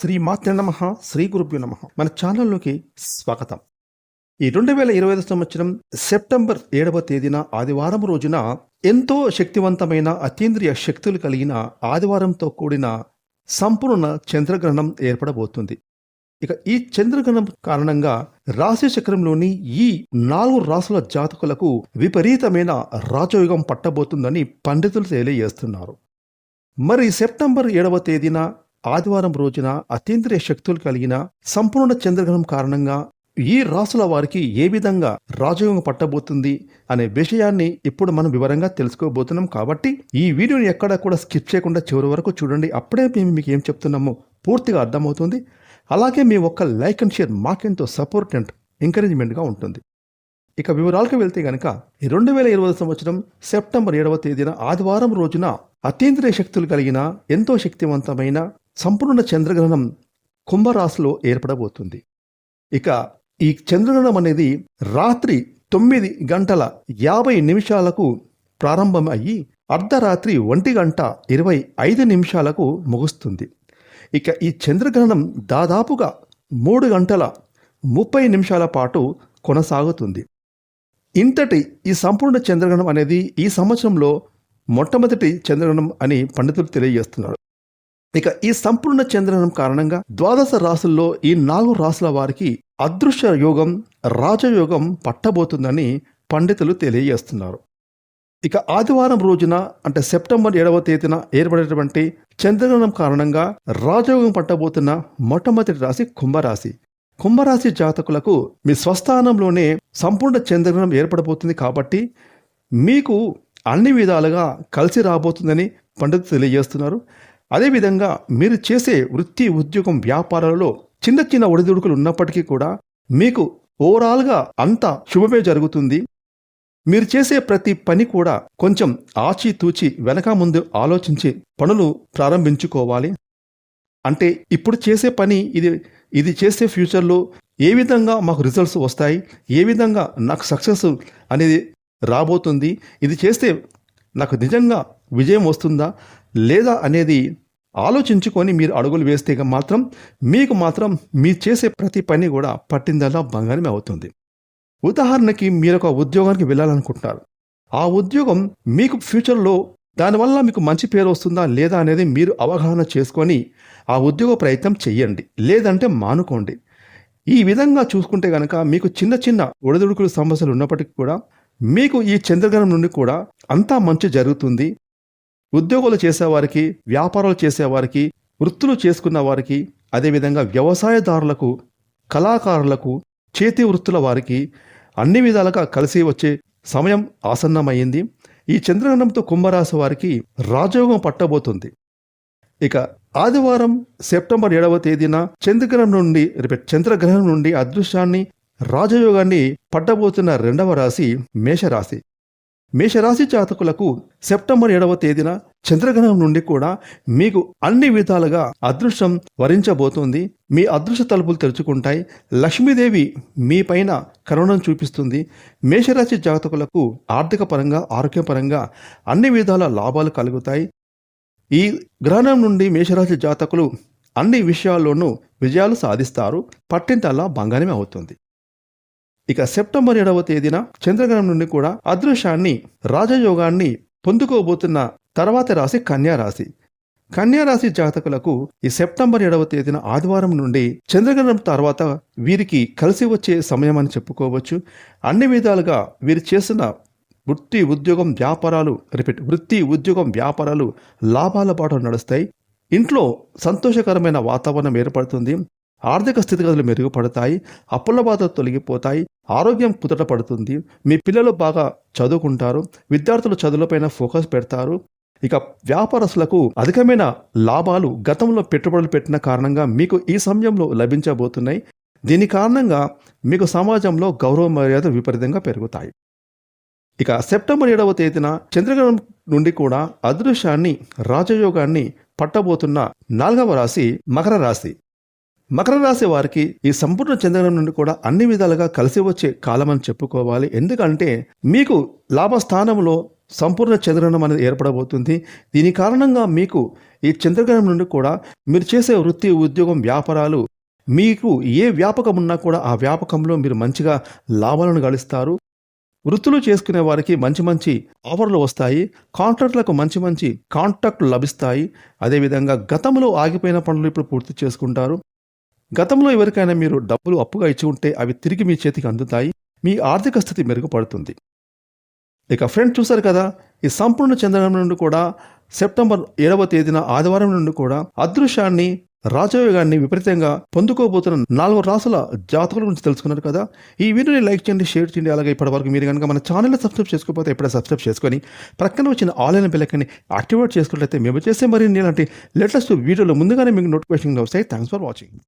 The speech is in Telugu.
శ్రీ మాత్ర నమ శ్రీ గురుభ్యు నమ. మన ఛానల్లోకి స్వాగతం. ఈ రెండు వేల ఇరవై ఐదు సంవత్సరం సెప్టెంబర్ ఏడవ తేదీన ఆదివారం రోజున ఎంతో శక్తివంతమైన అతీంద్రియ శక్తులు కలిగిన ఆదివారంతో కూడిన సంపూర్ణ చంద్రగ్రహణం ఏర్పడబోతుంది. ఇక ఈ చంద్రగ్రహణం కారణంగా రాశి చక్రంలోని ఈ నాలుగు రాసుల జాతకులకు విపరీతమైన రాజయోగం పట్టబోతుందని పండితులు తెలియజేస్తున్నారు. మరి సెప్టెంబర్ ఏడవ తేదీన ఆదివారం రోజున అతీంద్రియ శక్తులు కలిగిన సంపూర్ణ చంద్రగ్రహణం కారణంగా ఈ రాసుల వారికి ఏ విధంగా రాజయోగం పట్టబోతుంది అనే విషయాన్ని ఇప్పుడు మనం వివరంగా తెలుసుకోబోతున్నాం కాబట్టి ఈ వీడియోని ఎక్కడ కూడా స్కిప్ చేయకుండా చివరి వరకు చూడండి. అప్పుడే మేము మీకు ఏం చెప్తున్నామో పూర్తిగా అర్థమవుతుంది. అలాగే మీ ఒక్క లైక్ అండ్ షేర్ మాకెంతో సపోర్ట్ అండ్ ఎంకరేజ్మెంట్గా ఉంటుంది. ఇక వివరాలకు వెళ్తే గనక రెండు వేల ఇరవై సంవత్సరం సెప్టెంబర్ ఏడవ తేదీన ఆదివారం రోజున అతీంద్రియ శక్తులు కలిగిన ఎంతో శక్తివంతమైన సంపూర్ణ చంద్రగ్రహణం కుంభరాశిలో ఏర్పడబోతుంది. ఇక ఈ చంద్రగ్రహణం అనేది రాత్రి తొమ్మిది గంటల యాభై నిమిషాలకు ప్రారంభం అయ్యి అర్ధరాత్రి ఒంటి గంట ఇరవై ఐదు నిమిషాలకు ముగుస్తుంది. ఇక ఈ చంద్రగ్రహణం దాదాపుగా మూడు గంటల ముప్పై నిమిషాల పాటు కొనసాగుతుంది. ఇంతటి ఈ సంపూర్ణ చంద్రగ్రహణం అనేది ఈ సంవత్సరంలో మొట్టమొదటి చంద్రగ్రహణం అని పండితులు తెలియజేస్తున్నారు. ఇక ఈ సంపూర్ణ చంద్రనం కారణంగా ద్వాదశ రాసుల్లో ఈ నాలుగు రాసుల వారికి అదృశ్య యోగం రాజయోగం పట్టబోతుందని పండితులు తెలియజేస్తున్నారు. ఇక ఆదివారం రోజున అంటే సెప్టెంబర్ ఏడవ తేదీన ఏర్పడేటువంటి చంద్రగ్రహణం కారణంగా రాజయోగం పట్టబోతున్న మొట్టమొదటి రాశి కుంభరాశి. కుంభరాశి జాతకులకు మీ స్వస్థానంలోనే సంపూర్ణ చంద్రగ్రహణం ఏర్పడబోతుంది కాబట్టి మీకు అన్ని విధాలుగా కలిసి రాబోతుందని పండితులు తెలియజేస్తున్నారు. అదేవిధంగా మీరు చేసే వృత్తి ఉద్యోగం వ్యాపారాలలో చిన్న చిన్న ఒడిదుడుకులు ఉన్నప్పటికీ కూడా మీకు ఓవరాల్గా అంతా శుభమే జరుగుతుంది. మీరు చేసే ప్రతి పని కూడా కొంచెం ఆచితూచి వెనక ముందు ఆలోచించి పనులు ప్రారంభించుకోవాలి. అంటే ఇప్పుడు చేసే పని ఇది ఇది చేసే ఫ్యూచర్లో ఏ విధంగా మాకు రిజల్ట్స్ వస్తాయి ఏ విధంగా నాకు సక్సెస్ అనేది రాబోతుంది ఇది చేస్తే నాకు నిజంగా విజయం వస్తుందా లేదా అనేది ఆలోచించుకొని మీరు అడుగులు వేస్తే మాత్రం మీకు మాత్రం మీరు చేసే ప్రతి పని కూడా పట్టిందల్లా బంగారమే అవుతుంది. ఉదాహరణకి మీరు ఒక ఉద్యోగానికి వెళ్ళాలనుకుంటున్నారు. ఆ ఉద్యోగం మీకు ఫ్యూచర్లో దానివల్ల మీకు మంచి పేరు వస్తుందా లేదా అనేది మీరు అవగాహన చేసుకొని ఆ ఉద్యోగ ప్రయత్నం చెయ్యండి. లేదంటే మానుకోండి. ఈ విధంగా చూసుకుంటే కనుక మీకు చిన్న చిన్న ఒడిదుడుకులు సమస్యలు ఉన్నప్పటికీ కూడా మీకు ఈ చంద్రగ్రహణం నుండి కూడా అంతా మంచి జరుగుతుంది. ఉద్యోగాలు చేసేవారికి వ్యాపారాలు చేసేవారికి వృత్తులు చేసుకున్న వారికి అదేవిధంగా వ్యవసాయదారులకు కళాకారులకు చేతి వృత్తుల వారికి అన్ని విధాలుగా కలిసి వచ్చే సమయం ఆసన్నమైంది. ఈ చంద్రగ్రహణంతో కుంభరాశి వారికి రాజయోగం పట్టబోతుంది. ఇక ఆదివారం సెప్టెంబర్ ఏడవ తేదీన చంద్రగ్రహణం నుండి రిపీట్ చంద్రగ్రహణం నుండి అదృశ్యాన్ని రాజయోగాన్ని పట్టబోతున్న రెండవ రాశి మేషరాశి. మేషరాశి జాతకులకు సెప్టెంబర్ ఏడవ తేదీన చంద్రగ్రహణం నుండి కూడా మీకు అన్ని విధాలుగా అదృష్టం వరించబోతోంది. మీ అదృష్ట తలుపులు తెరుచుకుంటాయి. లక్ష్మీదేవి మీ పైన కరుణను చూపిస్తుంది. మేషరాశి జాతకులకు ఆర్థిక పరంగా ఆరోగ్యపరంగా అన్ని విధాల లాభాలు కలుగుతాయి. ఈ గ్రహణం నుండి మేషరాశి జాతకులు అన్ని విషయాల్లోనూ విజయాలు సాధిస్తారు. పట్టింటల్లా బంగారమే అవుతుంది. ఇక సెప్టెంబర్ ఏడవ తేదీన చంద్రగ్రహణం నుండి కూడా అదృశ్యాన్ని రాజయోగాన్ని పొందుకోబోతున్న తర్వాతి రాశి కన్యారాశి కన్యారాశి జాతకులకు ఈ సెప్టెంబర్ ఏడవ తేదీన ఆదివారం నుండి చంద్రగ్రహణం తర్వాత వీరికి కలిసి వచ్చే సమయం అని చెప్పుకోవచ్చు. అన్ని విధాలుగా వీరు చేసిన వృత్తి ఉద్యోగం వ్యాపారాలు రిపీట్ వృత్తి ఉద్యోగం వ్యాపారాలు లాభాల పాటు నడుస్తాయి. ఇంట్లో సంతోషకరమైన వాతావరణం ఏర్పడుతుంది. ఆర్థిక స్థితిగతులు మెరుగుపడతాయి. అప్పుల బాధ తొలగిపోతాయి. ఆరోగ్యం కుదట పడుతుంది. మీ పిల్లలు బాగా చదువుకుంటారు. విద్యార్థులు చదువులపైన ఫోకస్ పెడతారు. ఇక వ్యాపారస్తులకు అధికమైన లాభాలు గతంలో పెట్టుబడులు పెట్టిన కారణంగా మీకు ఈ సమయంలో లభించబోతున్నాయి. దీని కారణంగా మీకు సమాజంలో గౌరవ మర్యాద విపరీతంగా పెరుగుతాయి. ఇక సెప్టెంబర్ ఏడవ తేదీన చంద్రగ్రహణం నుండి కూడా అదృశ్యాన్ని రాజయోగాన్ని పట్టబోతున్న నాలుగవ రాశి మకర రాశి. మకర రాశి వారికి ఈ సంపూర్ణ చంద్రగ్రహణం నుండి కూడా అన్ని విధాలుగా కలిసి వచ్చే కాలం అని చెప్పుకోవాలి. ఎందుకంటే మీకు లాభస్థానంలో సంపూర్ణ చంద్రగ్రహణం అనేది ఏర్పడబోతుంది. దీని కారణంగా మీకు ఈ చంద్రగ్రహణం నుండి కూడా మీరు చేసే వృత్తి ఉద్యోగం వ్యాపారాలు మీకు ఏ వ్యాపకం ఉన్నా కూడా ఆ వ్యాపకంలో మీరు మంచిగా లాభాలను గడిస్తారు వృత్తులు చేసుకునే వారికి మంచి మంచి ఆఫర్లు వస్తాయి. కాంట్రాక్టులకు మంచి మంచి కాంట్రాక్టులు లభిస్తాయి. అదేవిధంగా గతంలో ఆగిపోయిన పనులు ఇప్పుడు పూర్తి చేసుకుంటారు. గతంలో ఎవరికైనా మీరు డబ్బులు అప్పుగా ఇచ్చి ఉంటే అవి తిరిగి మీ చేతికి అందుతాయి మీ ఆర్థిక స్థితి మెరుగుపడుతుంది. ఇక ఫ్రెండ్ చూశారు కదా ఈ సంపూర్ణ చంద్రగ్రహణం నుండి కూడా సెప్టెంబర్ ఏడవ తేదీన ఆదివారం నుండి కూడా అదృశ్యాన్ని రాజయోగాన్ని విపరీతంగా పొందుకోబోతున్న నాలుగు రాసుల జాతకుల గురించి తెలుసుకున్నారు కదా. ఈ వీడియోని లైక్ చేయండి షేర్ చేయండి. అలాగే ఇప్పటివరకు మీరు కనుక మన ఛానల్ని సబ్స్క్రైబ్ చేసుకోకపోతే ఎప్పుడే సబ్స్క్రైబ్ చేసుకొని ప్రక్కన వచ్చిన ఆన్లైన్ బిల్లకని యాక్టివేట్ చేసుకున్నట్లయితే మేము చేసే మరిన్ని ఇలాంటి లేటెస్ట్ వీడియోలు ముందుగానే మీకు నోటిఫికేషన్ వస్తాయి. Thanks for watching